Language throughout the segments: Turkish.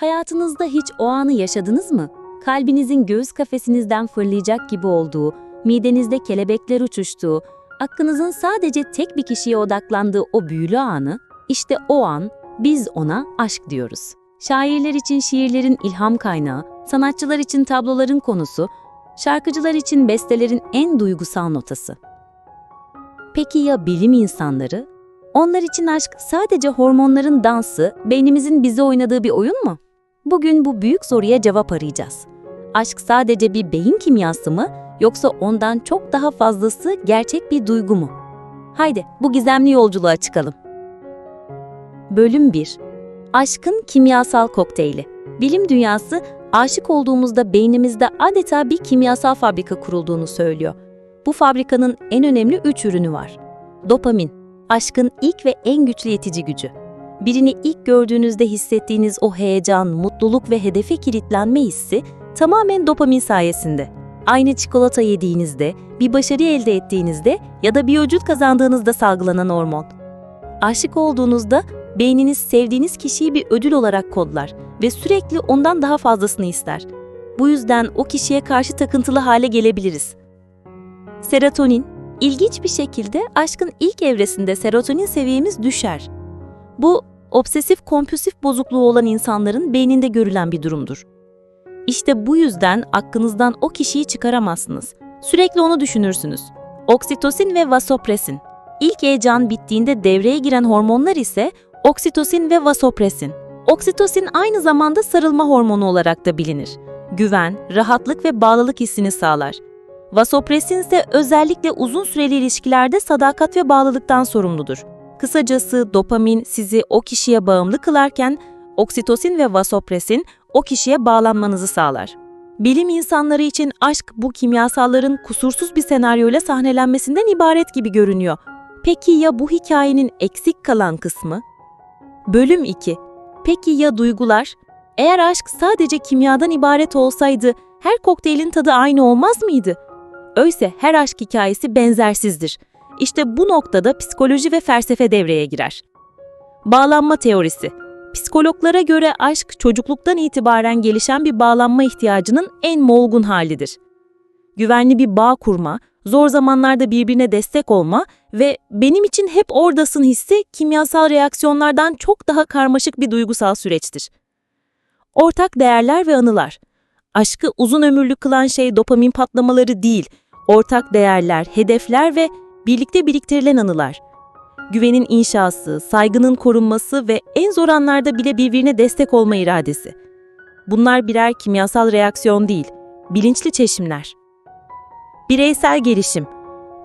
Hayatınızda hiç o anı yaşadınız mı? Kalbinizin göğüs kafesinizden fırlayacak gibi olduğu, midenizde kelebekler uçuştuğu, aklınızın sadece tek bir kişiye odaklandığı o büyülü anı, işte o an biz ona aşk diyoruz. Şairler için şiirlerin ilham kaynağı, sanatçılar için tabloların konusu, şarkıcılar için bestelerin en duygusal notası. Peki ya bilim insanları? Onlar için aşk sadece hormonların dansı, beynimizin bize oynadığı bir oyun mu? Bugün bu büyük soruya cevap arayacağız. Aşk sadece bir beyin kimyası mı yoksa ondan çok daha fazlası gerçek bir duygu mu? Haydi bu gizemli yolculuğa çıkalım. Bölüm 1. Aşkın kimyasal kokteyli. Bilim dünyası aşık olduğumuzda beynimizde adeta bir kimyasal fabrika kurulduğunu söylüyor. Bu fabrikanın en önemli üç ürünü var. Dopamin, aşkın ilk ve en güçlü yetici gücü. Birini ilk gördüğünüzde hissettiğiniz o heyecan, mutluluk ve hedefe kilitlenme hissi tamamen dopamin sayesinde. Aynı çikolata yediğinizde, bir başarı elde ettiğinizde ya da bir ödül kazandığınızda salgılanan hormon. Aşık olduğunuzda beyniniz sevdiğiniz kişiyi bir ödül olarak kodlar ve sürekli ondan daha fazlasını ister. Bu yüzden o kişiye karşı takıntılı hale gelebiliriz. Serotonin, ilginç bir şekilde aşkın ilk evresinde serotonin seviyemiz düşer. Bu, obsesif kompulsif bozukluğu olan insanların beyninde görülen bir durumdur. İşte bu yüzden aklınızdan o kişiyi çıkaramazsınız. Sürekli onu düşünürsünüz. Oksitosin ve vasopresin. İlk heyecan bittiğinde devreye giren hormonlar ise oksitosin ve vasopresin. Oksitosin aynı zamanda sarılma hormonu olarak da bilinir. Güven, rahatlık ve bağlılık hissini sağlar. Vasopresin ise özellikle uzun süreli ilişkilerde sadakat ve bağlılıktan sorumludur. Kısacası dopamin sizi o kişiye bağımlı kılarken oksitosin ve vasopresin o kişiye bağlanmanızı sağlar. Bilim insanları için aşk bu kimyasalların kusursuz bir senaryoyla sahnelenmesinden ibaret gibi görünüyor. Peki ya bu hikayenin eksik kalan kısmı? Bölüm 2. Peki ya duygular? Eğer aşk sadece kimyadan ibaret olsaydı her kokteylin tadı aynı olmaz mıydı? Öyleyse her aşk hikayesi benzersizdir. İşte bu noktada psikoloji ve felsefe devreye girer. Bağlanma teorisi. Psikologlara göre aşk çocukluktan itibaren gelişen bir bağlanma ihtiyacının en molgun halidir. Güvenli bir bağ kurma, zor zamanlarda birbirine destek olma ve benim için hep oradasın hissi kimyasal reaksiyonlardan çok daha karmaşık bir duygusal süreçtir. Ortak değerler ve anılar. Aşkı uzun ömürlü kılan şey dopamin patlamaları değil, ortak değerler, hedefler ve birlikte biriktirilen anılar. Güvenin inşası, saygının korunması ve en zor anlarda bile birbirine destek olma iradesi. Bunlar birer kimyasal reaksiyon değil, bilinçli çeşimler. Bireysel gelişim.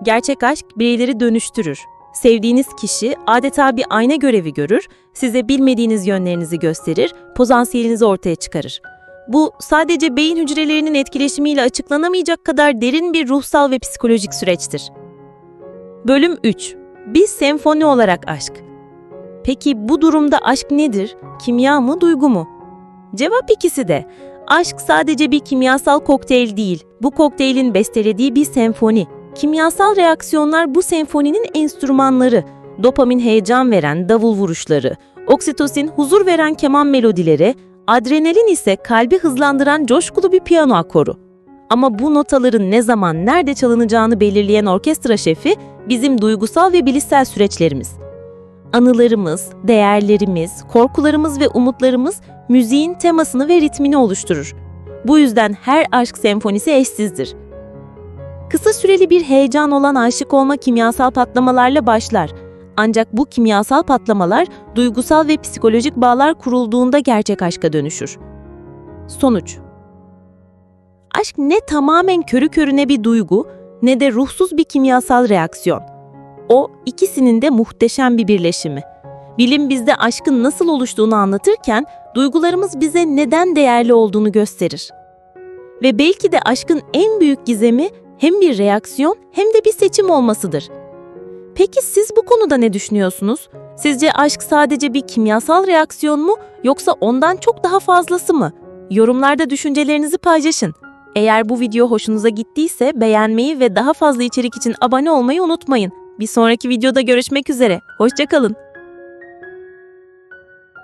Gerçek aşk bireyleri dönüştürür. Sevdiğiniz kişi adeta bir ayna görevi görür, size bilmediğiniz yönlerinizi gösterir, potansiyelinizi ortaya çıkarır. Bu sadece beyin hücrelerinin etkileşimiyle açıklanamayacak kadar derin bir ruhsal ve psikolojik süreçtir. Bölüm 3. Bir senfoni olarak aşk. Peki bu durumda aşk nedir? Kimya mı, duygu mu? Cevap ikisi de. Aşk sadece bir kimyasal kokteyl değil. Bu kokteylin bestelediği bir senfoni. Kimyasal reaksiyonlar bu senfoninin enstrümanları. Dopamin heyecan veren davul vuruşları, oksitosin huzur veren keman melodileri, adrenalin ise kalbi hızlandıran coşkulu bir piyano akoru. Ama bu notaların ne zaman nerede çalınacağını belirleyen orkestra şefi bizim duygusal ve bilişsel süreçlerimiz. Anılarımız, değerlerimiz, korkularımız ve umutlarımız müziğin temasını ve ritmini oluşturur. Bu yüzden her aşk senfonisi eşsizdir. Kısa süreli bir heyecan olan aşık olma kimyasal patlamalarla başlar. Ancak bu kimyasal patlamalar duygusal ve psikolojik bağlar kurulduğunda gerçek aşka dönüşür. Sonuç Aşk ne tamamen körü körüne bir duygu ne de ruhsuz bir kimyasal reaksiyon. O ikisinin de muhteşem bir birleşimi. Bilim bizde aşkın nasıl oluştuğunu anlatırken duygularımız bize neden değerli olduğunu gösterir. Ve belki de aşkın en büyük gizemi hem bir reaksiyon hem de bir seçim olmasıdır. Peki siz bu konuda ne düşünüyorsunuz? Sizce aşk sadece bir kimyasal reaksiyon mu yoksa ondan çok daha fazlası mı? Yorumlarda düşüncelerinizi paylaşın. Eğer bu video hoşunuza gittiyse beğenmeyi ve daha fazla içerik için abone olmayı unutmayın. Bir sonraki videoda görüşmek üzere. Hoşçakalın.